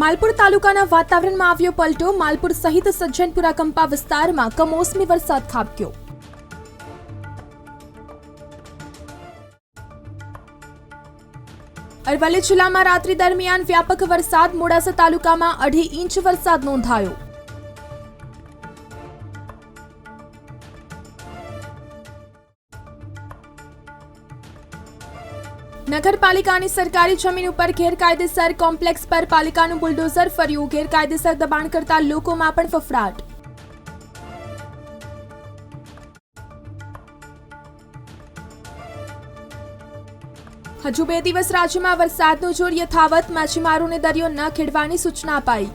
માલપુર તાલુકાના વાતાવરણમાં આવ્યો પલટો. માલપુર સહિત સજ્જનપુરા કંપા વિસ્તારમાં કમોસમી વરસાદ ખાબક્યો. અરવલ્લી જિલ્લામાં રાત્રિ દરમિયાન વ્યાપક વરસાદ. મોડાસા તાલુકામાં અઢી ઇંચ વરસાદ નોંધાયો. નગરપાલિકાની સરકારી જમીન ઉપર ગેરકાયદેસર કોમ્પ્લેક્સ પર પાલિકાનું બુલડોઝર ફર્યું. ગેરકાયદેસર દબાણ કરતા લોકોમાં પણ ફફડાટ. હજુ બે દિવસ રાજ્યમાં વરસાદનું જોર યથાવત. માછીમારોને દરિયો ન ખેડવાની સૂચના અપાઈ.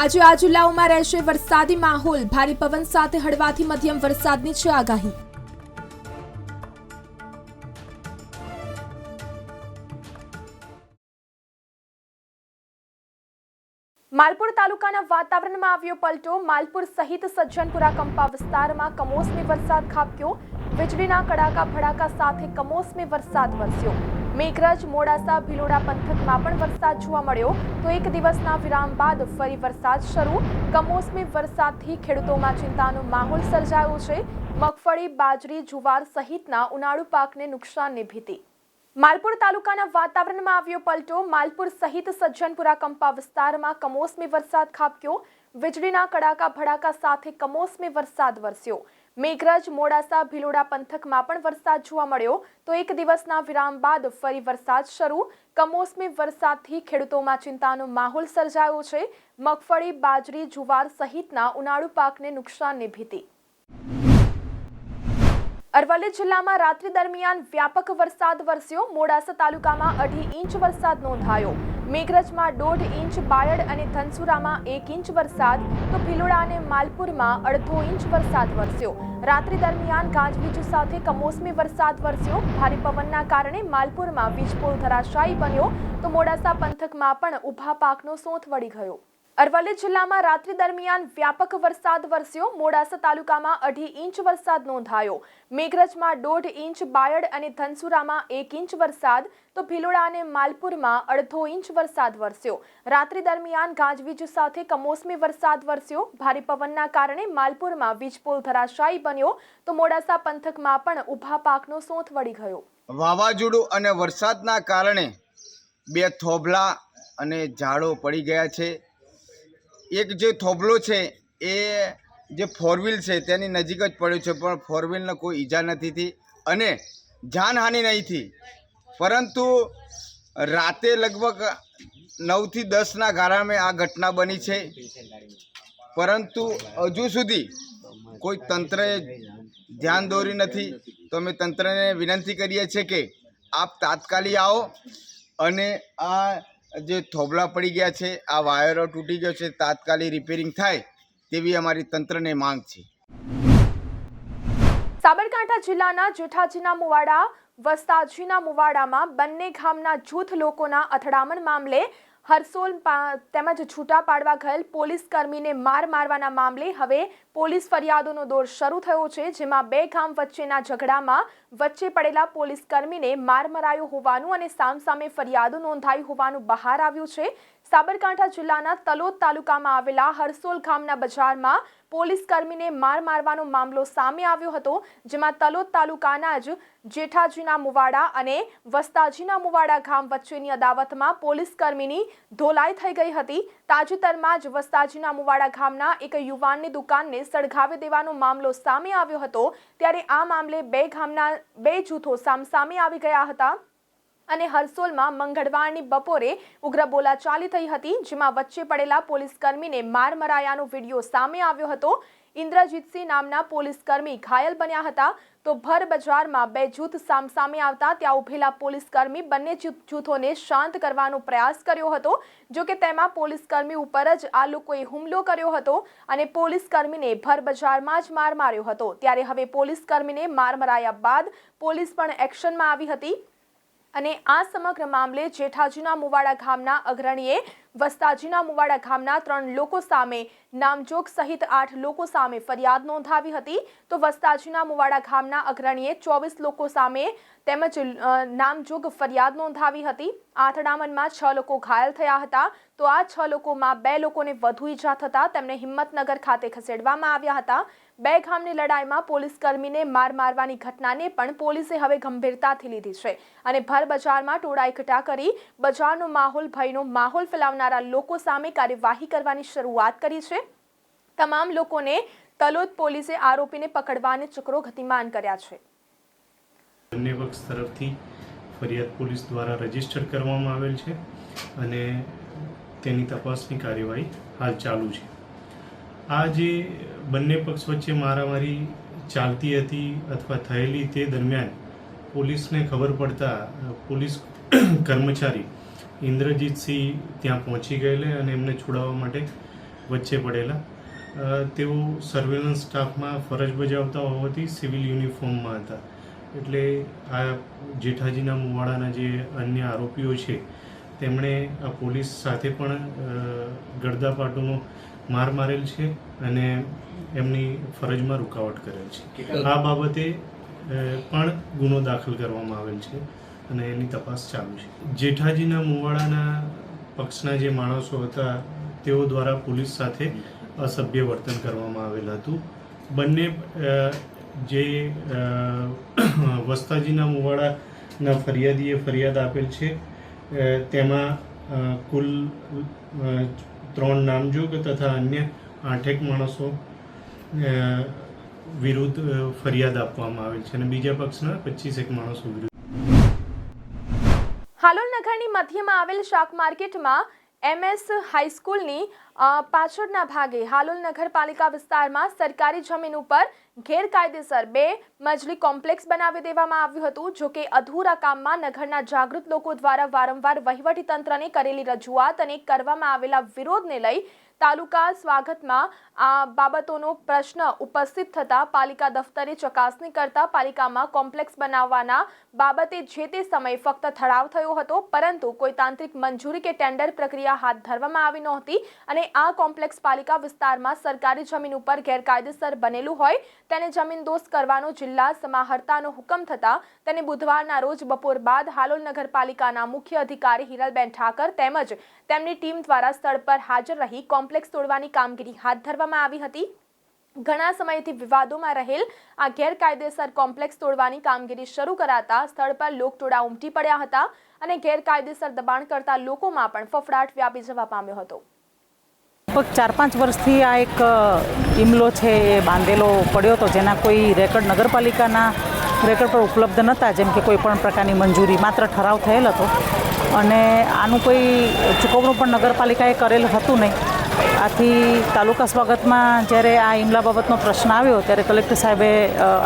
આજે આ જિલ્લાઓમાં રહેશે વરસાદી માહોલ. ભારે પવન સાથે હળવાથી મધ્યમ વરસાદની છે આગાહી. માલપુર તાલુકાના વાતાવરણમાં આવ્યો પલટો. માલપુર સહિત સજ્જનપુરા, કંપા વિસ્તારમાં કમોસમી વરસાદ ખાબક્યો. વીજળીના કડાકા ભડાકા સાથે કમોસમી વરસાદ વરસ્યો. મેઘરજ મોડાસા ભિલોડા પંથકમાં પણ વરસાદ જોવા મળ્યો. તો એક દિવસના વિરામ બાદ ફરી વરસાદ શરૂ. કમોસમી વરસાદથી ખેડૂતોમાં ચિંતાનો માહોલ સર્જાયો છે. મગફળી, બાજરી, જુવાર સહિતના ઉનાળુ પાકને નુકસાનની ભીતિ. માલપુર તાલુકાના વાતાવરણમાં આવ્યો પલટો. માલપુર સહિત સજ્જનપુરા કંપા વિસ્તારમાં કમોસમી વરસાદ ખાબક્યો. વીજળીના કડાકા ભડાકા સાથે કમોસમી વરસાદ વરસ્યો. મેઘરજ મોડાસા ભિલોડા પંથકમાં પણ વરસાદ જોવા મળ્યો. તો એક દિવસના વિરામ બાદ ફરી વરસાદ શરૂ. કમોસમી વરસાદથી ખેડૂતોમાં ચિંતાનો માહોલ સર્જાયો છે. મગફળી, બાજરી, જુવાર સહિતના ઉનાળુ પાકને નુકસાનની ભીતિ. અરવલ્લી જિલ્લામાં રાત્રિ દરમિયાન વ્યાપક વરસાદ વરસ્યો. મોડાસા તાલુકામાં અઢી ઇંચ વરસાદ નોંધાયો. મેઘરજમાં દોઢ ઇંચ બાયડ અને ધનસુરામાં એક ઇંચ વરસાદ, તો ભિલોડા અને માલપુરમાં અડધો ઇંચ વરસાદ વરસ્યો. રાત્રિ દરમિયાન ગાજવીજ સાથે કમોસમી વરસાદ વરસ્યો. ભારે પવનના કારણે માલપુરમાં વીજપોલ ધરાશાયી બન્યો, તો મોડાસા પંથકમાં પણ ઊભા પાકનો સોંથ વળી ગયો. અરવલ્લી જિલ્લામાં રાત્રિ દરમિયાન વ્યાપક વરસાદ વરસ્યો. મોડાસા તાલુકામાં અઢી ઇંચ વરસાદ નોંધાયો. મેઘરજમાં દોઢ ઇંચ બાયડ અને ધનસુરામાં એક ઇંચ વરસાદ. તો ભિલોડા અને માલપુરમાં અડધો ઇંચ વરસાદ વરસ્યો. રાત્રિ દરમિયાન ગાજવીજ સાથે કમોસમી વરસાદ વરસ્યો. ભારે પવનના કારણે માલપુરમાં વીજપોલ ધરાશાયી બન્યો. તો મોડાસા પંથકમાં પણ ઊભા પાકનો સોંથ વળી ગયો. વાવાઝોડું અને વરસાદના કારણે બે થોભલા અને ઝાડો પડી ગયા છે. એક જે થોભલો છે, એ જે ફોર વ્હીલ છે, તેની નજીક જ પડ્યો છે, પણ ફોર વ્હીલને કોઈ ઈજા નથી થઈ અને જાનહાનિ નહીં થઈ. પરંતુ રાતે લગભગ નવથી દસના ગાળામાં આ ઘટના બની છે. પરંતુ હજુ સુધી કોઈ તંત્રએ ધ્યાન દોર્યું નથી. તો અમે તંત્રને વિનંતી કરીએ છીએ કે આપ તાત્કાલિક આવો અને આ જે થોભલા પડી ગયા છે, આ વાયરો તૂટી ગયો છે, તાત્કાલિક રિપેરિંગ થાય તેવી અમારી તંત્રને માંગ છે. સાબરકાંઠા જિલ્લાના જેઠાજીના મુવાડા, વસ્તાજીના મુવાડામાં બંને ગામના જૂથ લોકોના અથડામણ મામલે હરસોલ તેમજ છૂટા પાડવા ગયેલ પોલીસ કર્મીને માર મારવાના મામલે હવે પોલીસ ફરિયાદોનો દોર શરૂ થયો છે, જેમાં બે ગામ વચ્ચેના ઝઘડામાં વચ્ચે પડેલા પોલીસ કર્મીને માર મરાયો હોવાનું અને સામસામે ફરિયાદો નોંધાઈ હોવાનું બહાર આવ્યું છે. સાબરકાંઠા જિલ્લાના તલોદ તાલુકામાં આવેલા હરસોલ ગામના બજારમાં પોલીસ કર્મીને માર મારવાનો મામલો સામે આવ્યો હતો, જેમાં તલોદ તાલુકાના જ જેઠાજીના મુવાડા અને વસ્તાજીના મુવાડા ગામ વચ્ચેની અદાવતમાં પોલીસ કર્મીની ધોલાઈ થઈ ગઈ હતી. તાજેતરમાં જ વસ્તાજીના મુવાડા ગામના એક યુવાનની દુકાનને સળગાવી દેવાનો મામલો સામે આવ્યો હતો, ત્યારે આ મામલે બે ગામના બે જૂથો સામસામે આવી ગયા હતા. અને હરસોલમાં મંગળવારની બપોરે ઉગ્ર બોલાચાલી થઈ હતી, જેમાં વચ્ચે પડેલા પોલીસ કર્મીને માર મરાયાનો વીડિયો સામે આવ્યો હતો. ઇન્દ્રજીતસિંહ નામના પોલીસ કર્મી ઘાયલ બન્યા હતા. તો ભર બજારમાં બે જૂથ સામસામે આવતા, ત્યાં ઉભેલા પોલીસ કર્મી બંને જૂથોને શાંત કરવાનો પ્રયાસ કર્યો હતો, જો કે તેમાં પોલીસ કર્મી ઉપર જ આ લોકોએ હુમલો કર્યો હતો અને પોલીસ કર્મીને ભર બજારમાં જ માર માર્યો હતો. ત્યારે હવે પોલીસ કર્મીને માર મરાયા બાદ પોલીસ પણ એક્શનમાં આવી હતી. અને આ સમગ્ર મામલે જેઠાજીના મુવાડા ગામના અગ્રણીએ વસ્તાજીના મુવાડા ગામના ત્રણ લોકો સામે નામજોગ સહિત આઠ લોકો સામે ફરિયાદ નોંધાવી હતી. તો વસ્તાજીના મુવાડા ગામના અગ્રણીએ ચોવીસ લોકો સામે તેમજ નામજોગ ફરિયાદ નોંધાવી હતી. આથડામણમાં છ લોકો ઘાયલ થયા હતા. તો આ છ લોકોમાં બે લોકોને વધુ ઈજા થતા તેમને હિંમતનગર ખાતે ખસેડવામાં આવ્યા હતા. બે ગામની લડાઈમાં પોલીસ કર્મીને માર મારવાની ઘટનાને પણ પોલીસે હવે ગંભીરતાથી લીધી છે. અને ભર બજારમાં ટોળા એકઠા કરી બજારનો માહોલ, ભયનો માહોલ ફેલાવનારા લોકો સામે કાર્યવાહી કરવાની શરૂઆત કરી છે. તમામ લોકોને તલોદ પોલીસે આરોપીને પકડવાને ચક્રો ગતિમાન કર્યા છે. બંને પક્ષ તરફથી ફરિયાદ પોલીસ દ્વારા રજિસ્ટર કરવામાં આવેલ છે અને તેની તપાસની કાર્યવાહી હાલ ચાલુ છે. આ જે બંને પક્ષ વચ્ચે મારામારી ચાલતી હતી અથવા થયેલી તે દરમિયાન પોલીસને ખબર પડતા પોલીસ કર્મચારી ઇન્દ્રજીતસિંહ ત્યાં પહોંચી ગયેલા અને એમને છોડાવવા માટે વચ્ચે પડેલા. તેઓ સર્વેલન્સ સ્ટાફમાં ફરજ બજાવતા હોવાથી સિવિલ યુનિફોર્મમાં હતા. એટલે આ જેઠાજીના મુવાડાના જે અન્ય આરોપીઓ છે તેમણે આ પોલીસ સાથે પણ ગડદાપાટોનો માર મારેલ છે અને એમની ફરજમાં રૂકાવટ કરેલ છે. આ બાબતે પણ ગુનો દાખલ કરવામાં આવેલ છે અને એની તપાસ ચાલુ છે. જેઠાજીના મુવાડાના પક્ષના જે માણસો હતા તેઓ દ્વારા પોલીસ સાથે અસભ્ય વર્તન કરવામાં આવેલ હતું. બંને જે વસ્તાજીના મુવાડાના ફરિયાદીએ ફરિયાદ આપેલ છે. તેમાં કુલ ત્રણ નામજોગ તથા અન્ય આઠેક માણસો વિરુદ્ધ ફરિયાદ આપવામાં આવેલ છે અને બીજા પક્ષના પચીસેક માણસો વિરુદ્ધ. હાલોલ નગરની મધ્યમાં આવેલ શાક માર્કેટમાં એમએસ હાઈસ્કૂલની પાછળના ભાગે હાલોલ નગરપાલિકા વિસ્તારમાં સરકારી જમીન ઉપર ગેરકાયદેસર બે મજલી કોમ્પ્લેક્સ બનાવી દેવામાં આવ્યું હતું, જો કે અધૂરા કામમાં નગરના જાગૃત લોકો દ્વારા વારંવાર વહીવટીતંત્રને કરેલી રજૂઆત અને કરવામાં આવેલા વિરોધને લઈ તાલુકા સ્વાગતમાં આ બાબતોનો પ્રશ્ન ઉપસ્થિત થતા પાલિકા દફતરે ચકાસણી કરતા પાલિકામાં કોમ્પ્લેક્સ બનાવવાના બાબતે જે તે સમયે ફક્ત ઠરાવ થયો હતો, પરંતુ કોઈ તાંત્રિક મંજૂરી કે ટેન્ડર પ્રક્રિયા હાથ ધરવામાં આવી નહોતી અને આ કોમ્પ્લેક્સ પાલિકા વિસ્તારમાં સરકારી જમીન ઉપર ગેરકાયદેસર બનેલું હોય, તેને જમીનદોસ્ત કરવાનો જિલ્લા સમાહર્તાનો હુકમ થતાં તેને બુધવારના રોજ બપોર બાદ હાલોલ નગરપાલિકાના મુખ્ય અધિકારી હિરલબેન ઠાકર તેમજ તેમની ટીમ દ્વારા સ્થળ પર હાજર રહી કોમ્પ્લેક્સ તોડવાની કામગીરી હાથ ધરવામાં આવી હતી. ઘણા સમયથી વિવાદોમાં રહેલ આ ગેરકાયદેસર કોમ્પ્લેક્સ તોડવાની કામગીરી શરૂ કરાતા સ્થળ પર લોકટોળા ઉમટી પડ્યા હતા અને ગેરકાયદેસર દબાણ કરતા લોકોમાં પણ ફફડાટ વ્યાપી જવા પામ્યો હતો. લગભગ ચાર પાંચ વર્ષથી આ એક ઇમલો છે એ બાંધેલો પડ્યો હતો, જેના કોઈ રેકર્ડ નગરપાલિકાના રેકર્ડ પર ઉપલબ્ધ નહોતા, જેમ કે કોઈ પણ પ્રકારની મંજૂરી માત્ર ઠરાવ થયેલ હતો. અને આનું કોઈ ચૂકવણું પણ નગરપાલિકાએ કરેલ હતું નહીં. આથી તાલુકા સ્વાગતમાં જ્યારે આ ઇમલા બાબતનો પ્રશ્ન આવ્યો, ત્યારે કલેક્ટર સાહેબે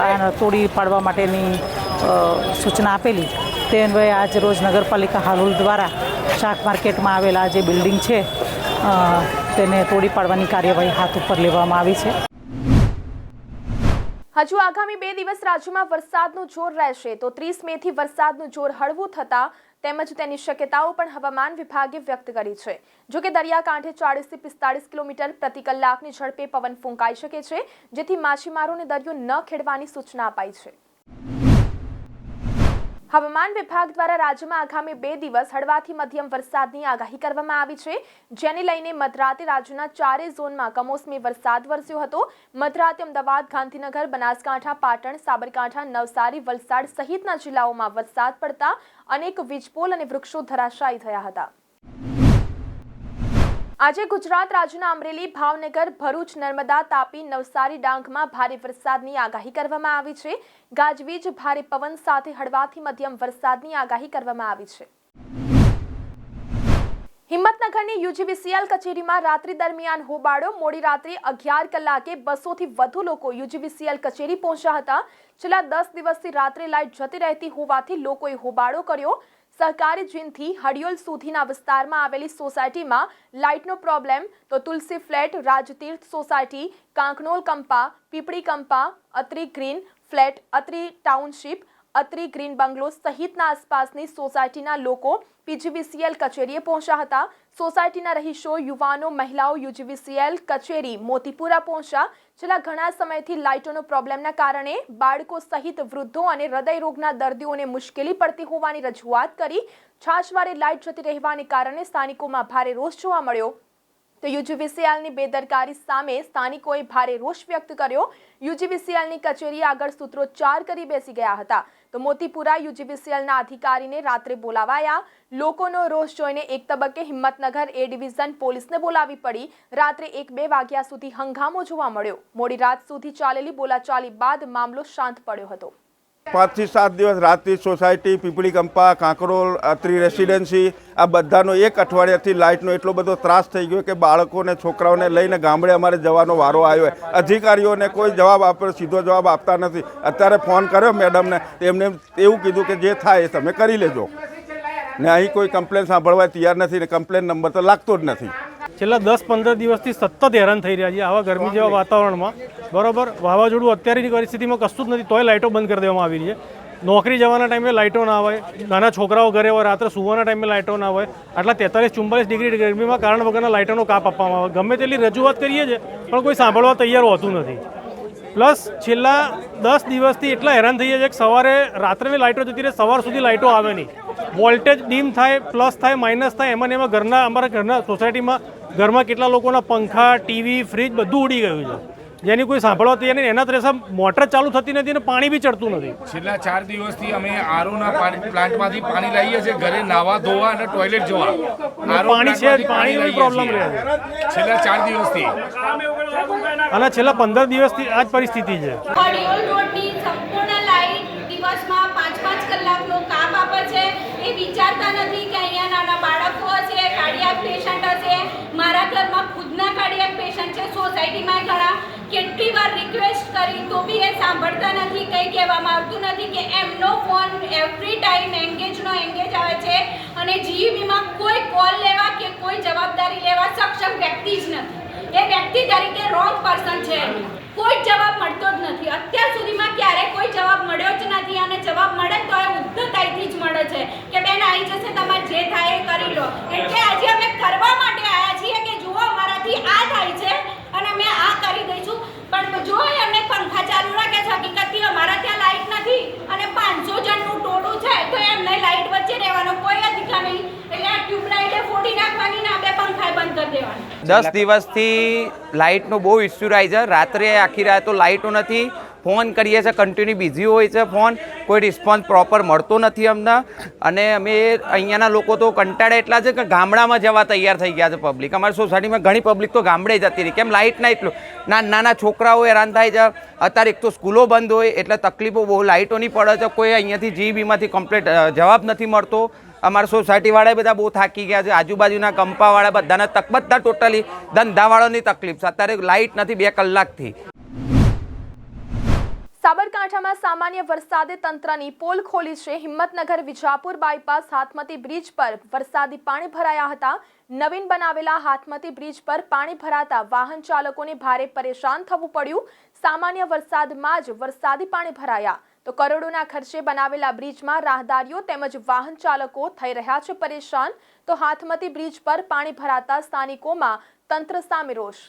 આ તોડી પાડવા માટેની સૂચના આપેલી. તે અન્વયે આજ રોજ નગરપાલિકા હાલોલ દ્વારા શાક માર્કેટમાં આવેલા જે બિલ્ડિંગ છે તેને તોડી પાડવાની કાર્યવાહી હાથ ઉપર લેવામાં આવી છે. હજુ આગામી બે દિવસ રાજ્યમાં વરસાદનું જોર રહેશે, તો ત્રીસ મેથી વરસાદનું જોર હળવું થતા તેમજ તેની શક્યતાઓ પણ હવામાન વિભાગે વ્યક્ત કરી છે. જો કે દરિયાકાંઠે ચાળીસથી પિસ્તાળીસ કિલોમીટર પ્રતિ કલાકની ઝડપે પવન ફૂંકાઈ શકે છે, જેથી માછીમારોને દરિયો ન ખેડવાની સૂચના અપાઈ છે. હવામાન વિભાગ દ્વારા રાજ્યમાં આગામી બે દિવસ હળવાથી મધ્યમ વરસાદની આગાહી કરવામાં આવી છે. જેને લઈને મધરાતે રાજ્યના ચારેય ઝોનમાં કમોસમી વરસાદ વરસ્યો હતો. મધરાતે અમદાવાદ, ગાંધીનગર, બનાસકાંઠા, પાટણ, સાબરકાંઠા, નવસારી વલસાડ સહિતના જિલ્લાઓમાં વરસાદ પડતા અનેક વીજપોલ અને વૃક્ષો ધરાશાયી થયા હતા. આજે ગુજરાત રાજ્યના અમરેલી, ભાવનગર, ભરૂચ, નર્મદા, તાપી, નવસારી ડાંગમાં ભારે વરસાદની આગાહી કરવામાં આવી છે. ગાજવીજ, ભારે પવન સાથે હળવાથી મધ્યમ વરસાદની આગાહી કરવામાં આવી છે. હિંમતનગરની યુજીવીસીએલ કચેરીમાં રાત્રિ દરમિયાન હોબાળો, મોડી રાત્રે અગિયાર કલાકે બસોથી વધુ લોકો યુજીવીસીએલ કચેરી પહોંચ્યા હતા. છેલ્લા દસ દિવસથી રાત્રે લાઇટ જતી રહેતી હોવાથી લોકોએ હોબાળો કર્યો. સહકારી જીનથી હડિયોલ સુધીના વિસ્તારમાં આવેલી સોસાયટીમાં લાઇટનો પ્રોબ્લેમ, તો તુલસી ફ્લેટ, રાજતીર્થ સોસાયટી, કાંકનોલ કંપા, પીપળી Kampa, Atri green flat, Atri township Atri green bungalow સહિતના આસપાસની સોસાયટીના લોકો પીજીવીસીએલ કચેરીએ પહોંચ્યા હતા. સોસાયટીના રહીશો, યુવાનો, મહિલાઓ યુજીવીસીએલ કચેરી મોતીપુરા પહોંચ્યા. છેલ્લા ઘણા સમયથી લાઇટોનો પ્રોબ્લેમના કારણે બાળકો સહિત વૃદ્ધો અને હૃદય રોગના દર્દીઓને મુશ્કેલી પડતી હોવાની રજૂઆત કરી. છાશવારે લાઇટ જતી રહેવાને કારણે સ્થાનિકોમાં ભારે રોષ જોવા મળ્યો. તો યુજીવીસીએલની બેદરકારી સામે સ્થાનિકોએ ભારે રોષ વ્યક્ત કર્યો. યુજીવીસીએલની કચેરી આગળ સૂત્રોચ્ચાર કરી બેસી ગયા હતા. તો મોતીપુરા યુજીવીસીએલના અધિકારીને રાત્રે બોલાવાયા. લોકોનો રોષ જોઈને એક તબક્કે હિંમતનગર એ ડિવિઝન પોલીસને બોલાવી પડી. રાત્રે એક બે વાગ્યા સુધી હંગામો જોવા મળ્યો. મોડી રાત સુધી ચાલેલી બોલાચાલી બાદ મામલો શાંત પડ્યો હતો. પાંચથી સાત દિવસ રાત્રિ સોસાયટી, પીપળી કંપા, કાંકરોલ અત્રી રેસિડેન્સી, આ બધાનો એક અઠવાડિયાથી લાઇટનો એટલો બધો ત્રાસ થઈ ગયો કે બાળકોને, છોકરાઓને લઈને ગામડે અમારે જવાનો વારો આવ્યો હોય. અધિકારીઓને કોઈ જવાબ આપ્યો, સીધો જવાબ આપતા નથી. અત્યારે ફોન કર્યો મેડમને, એમને એવું કીધું કે જે થાય એ તમે કરી લેજો. ને અહીં કોઈ કમ્પ્લેન સાંભળવા તૈયાર નથી ને કમ્પ્લેન નંબર તો લાગતો જ નથી. છેલ્લા દસ પંદર દિવસથી સતત હેરાન થઈ રહ્યા છે આવા ગરમી જેવા વાતાવરણમાં. બરાબર, વાવાઝોડું અત્યારેની પરિસ્થિતિમાં કશું જ નથી, તોય લાઇટો બંધ કરી દેવામાં આવી છે. નોકરી જવાના ટાઈમે લાઇટો ના હોય, નાના છોકરાઓ ઘરે હોય, રાત્રે સુવાના ટાઈમે લાઇટો ના હોય, આટલા તેતાલીસ ચુમ્બાલીસ ડિગ્રી ગરમીમાં કારણ વગરના લાઇટોનો કાપ આપવામાં આવે. ગમે તેટલી રજૂઆત કરીએ છીએ, પણ કોઈ સાંભળવા તૈયાર હોતું નથી. પ્લસ છેલ્લા દસ દિવસથી એટલા હેરાન થઈએ છીએ કે સવારે રાત્રેની લાઇટો જતી રહે, સવાર સુધી લાઇટો આવે નહીં. વોલ્ટેજ ડીમ થાય, પ્લસ થાય, માઇનસ થાય, એમાં ને એમાં ઘરના, અમારા ઘરના સોસાયટીમાં ઘરમાં કેટલા લોકોના પંખા ટીવી ફ્રીજ બધું ઉડી ગયું છે. જેની કોઈ સાંભળવા તૈયાર નહીં. એના ત્રેસા મોટર ચાલુ થતી નથી અને પાણી બી ચડતું નથી. છેલ્લા ચાર દિવસથી અમે આરોના પાણી પ્લાન્ટમાંથી પાણી લાવીએ છીએ. ઘરે નાવા ધોવા અને ટોયલેટ જોવા. પાણી છે પાણીનો પ્રોબ્લેમ રહે છે. છેલ્લા ચાર દિવસથી. અને છેલ્લા પંદર દિવસથી આ જ પરિસ્થિતિ છે. હડિયોલ રોડની સંપૂર્ણ લાઇટ દિવસમાં પાંચ પાંચ કલાકનો કાપ આપે છે. એ વિચારતા નથી કે અહીંયા નાના સોસાયટીમાં ઘણા કેટલી વાર રિક્વેસ્ટ કરી તો બી એ સાંભળતા નથી, કંઈ કહેવામાં આવતું નથી કે એમનો ફોન એવરી ટાઈમ એંગેજનો એંગેજ આવે છે અને જીઈબીમાં કોઈ કોલ લેવા કે કોઈ જવાબદારી લેવા સક્ષમ વ્યક્તિ જ નથી. એ વ્યક્તિ તરીકે રોંગ પર્સન છે. કોઈ જવાબ મળતો જ નથી. અત્યાર સુધીમાં ક્યારે કોઈ જવાબ મળ્યો જ નથી અને જવાબ મળે તો એ ઉદ્ધતાઈથી જ મળે છે કે બેન આવી જશે, તમારે જે થાય એ કરી લો. એટલે આજે અમે કરવા માટે આવ્યા છીએ કે જુઓ, અમારાથી આ થાય છે. અને મેં આ કરી દઈશું. પણ જો એમને પંખા ચાલુ રાખે છે, હકીકતથી અમારા ત્યાં લાઈટ નથી અને પાંચસો જણનું ટોળું છે, તો એમને લાઇટ વચ્ચે રહેવાનો કોઈ અધિકાર નહીં. એટલે આ ટ્યુબલાઇટે ફોડી નાખવાની ને આપણે પંખા બંધ કરી દેવાના. દસ દિવસથી લાઇટનો બહુ ઇસ્યુ રહે છે. રાત્રે આખી રાત તો લાઇટો નથી. ફોન કરીએ છીએ કન્ટિન્યુ બિઝી હોય છે ફોન, કોઈ રિસ્પોન્સ પ્રોપર મળતો નથી અમને. અને અમે અહીંયાના લોકો તો કંટાળે એટલા છે કે ગામડામાં જવા તૈયાર થઈ ગયા છે પબ્લિક અમારી સોસાયટીમાં ઘણી પબ્લિક તો ગામડે જતી રહી. કેમ લાઇટ ના એટલું? ના, નાના છોકરાઓ હેરાન થાય છે. અત્યારે એક તો સ્કૂલો બંધ હોય, એટલે તકલીફો બહુ લાઇટોની પડે છે. કોઈ અહીંયાથી જીબીમાંથી કમ્પ્લેટ જવાબ નથી મળતો. અમારા સોસાયટીવાળા બધા બહુ થાકી ગયા છે. આજુબાજુના કંપાવાળા બધાના તક, બધા ટોટલી ધંધાવાળાની તકલીફ છે. અત્યારે લાઇટ નથી બે કલાકથી. સાબરકાંઠામાં સામાન્ય વરસાદે તંત્રની પોલ ખોલી છે. હિંમતનગર, વિજાપુર બાયપાસ, હાથમતી બ્રિજ પર વરસાદી પાણી ભરાયા હતા. નવીન બનાવેલા હાથમતી બ્રિજ પર પાણી ભરાતા વાહન ચાલકોને ભારે પરેશાન થવું પડ્યું. સામાન્ય વરસાદમાં જ વરસાદી પાણી ભરાયા. તો કરોડોના ખર્ચે બનાવેલા બ્રિજમાં રાહદારીઓ તેમજ વાહન ચાલકો થઈ રહ્યા છે પરેશાન. તો હાથમતી બ્રિજ પર પાણી ભરાતા સ્થાનિકોમાં તંત્ર સામે રોષ.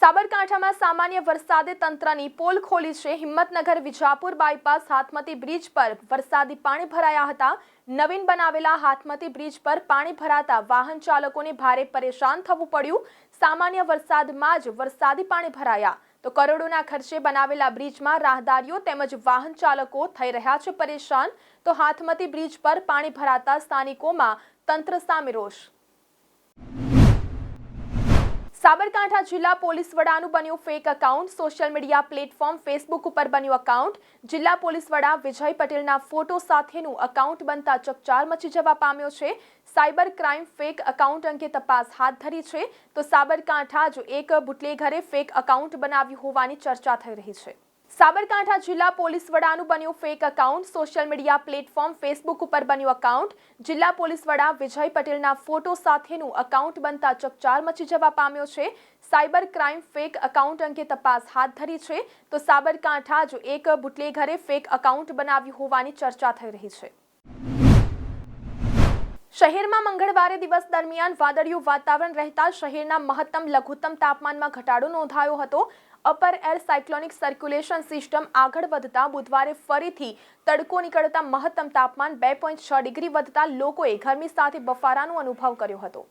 સાબરકાંઠામાં સામાન્ય વરસાદે તંત્રની પોલ ખોલી છે. હિંમતનગર, વિજાપુર બાયપાસ, હાથમતી બ્રિજ પર વરસાદી પાણી ભરાયા હતા. નવીન બનાવેલા હાથમતી બ્રિજ પર પાણી ભરાતા વાહન ચાલકોને ભારે પરેશાન થવું પડ્યું. સામાન્ય વરસાદમાં જ વરસાદી પાણી ભરાયા. તો કરોડોના ખર્ચે બનાવેલા બ્રિજમાં રાહદારીઓ તેમજ વાહન ચાલકો થઈ રહ્યા છે પરેશાન. તો હાથમતી બ્રિજ પર પાણી ભરાતા સ્થાનિકોમાં તંત્ર સામે રોષ. સાબરકાંઠા જિલ્લા પોલીસ વડાનું બન્યું fake account social media platform Facebook ઉપર બન્યું એકાઉન્ટ જિલ્લા પોલીસ વડા વિજય પટેલના ફોટો સાથેનું એકાઉન્ટ બનતા ચકચાર મચી જવા પામ્યો છે. સાયબર ક્રાઇમ ફેક એકાઉન્ટ અંગે તપાસ હાથ ધરી છે. તો સાબરકાંઠા જ એક બુટલેઘરે ફેક એકાઉન્ટ બનાવ્યું હોવાની ચર્ચા થઈ રહી છે. સાબરકાંઠા જિલ્લા પોલીસ વડાનું બન્યું fake account social media platform Facebook ઉપર બન્યું એકાઉન્ટ જિલ્લા પોલીસ વડા વિજય પટેલના ફોટો સાથેનું એકાઉન્ટ બનતા ચકચાર મચી જવા પામ્યો છે. સાયબર ક્રાઇમ ફેક એકાઉન્ટ અંગે તપાસ હાથ ધરી છે. તો સાબરકાંઠા જ એક બુટલેઘરે ફેક એકાઉન્ટ બનાવ્યું હોવાની ચર્ચા થઈ રહી છે. શહેરમાં મંગળવારે દિવસ દરમિયાન વાદળિયું વાતાવરણ રહેતા શહેરના મહત્તમ લઘુત્તમ તાપમાનમાં ઘટાડો નોંધાયો હતો. Upper air cyclonic circulation system આગળ વધતા બુધવારે ફરીથી તડકો નીકળતા મહત્તમ તાપમાન બે પોઈન્ટ છ ડિગ્રી વધતા લોકોએ ગરમી સાથે બફારાનો અનુભવ કર્યો હતો.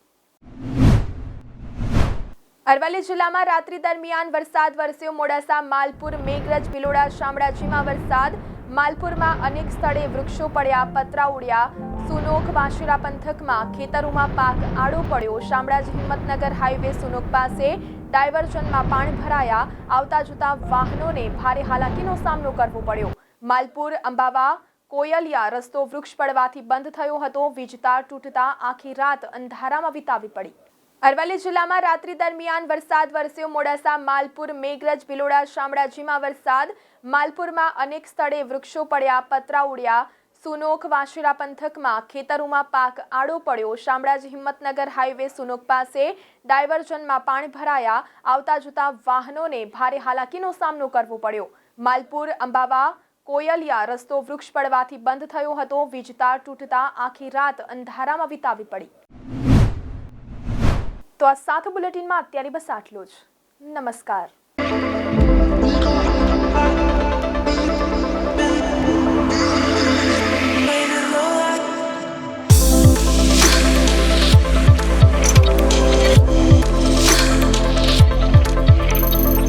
અરવલ્લી જિલ્લામાં રાત્રિ દરમિયાન વરસાદ વરસ્યો. મોડાસા, માલપુર, મેઘરજ, ભિલોડા, શામળાજીમાં વરસાદ. માલપુરમાં અનેક સ્થળે વૃક્ષો પડ્યા, પતરા ઉડ્યા. સુનોક, વાંશીરા પંથકમાં ખેતરોમાં પાક આડો પડ્યો. શામળાજી હિંમતનગર હાઈવે સુનોક પાસે ડાયવર્ઝનમાં પાણી ભરાયા, આવતા જતા વાહનોને ભારે હાલાકીનો સામનો કરવો પડ્યો. માલપુર, અંબાવા, કોયલિયા રસ્તો વૃક્ષ પડવાથી બંધ થયો હતો. વીજતાર તૂટતા આખી રાત અંધારામાં વિતાવી પડી. અરવલ્લી જિલ્લામાં રાત્રિ દરમિયાન વરસાદ વરસ્યો. મોડાસા, માલપુર, મેઘરજ, ભિલોડા, શામળાજીમાં વરસાદ. માલપુરમાં અનેક સ્થળે વૃક્ષો પડ્યા, પતરા ઉડ્યા. સુનોક વાંશીરા પંથકમાં ખેતરોમાં પાક આડો પડ્યો. શામળાજી હિંમતનગર હાઈવે સુનોખ પાસે ડાયવર્ઝનમાં પાણી ભરાયા. આવતા જતા વાહનોને ભારે હાલાકીનો સામનો કરવો પડ્યો. માલપુર, અંબાવા, કોયલિયા રસ્તો વૃક્ષ પડવાથી બંધ થયો હતો. વીજતાર તૂટતા આખી રાત અંધારામાં વિતાવી પડી. તો આ સાત બુલેટિનમાં અત્યારે બસ આટલું જ. નમસ્કાર.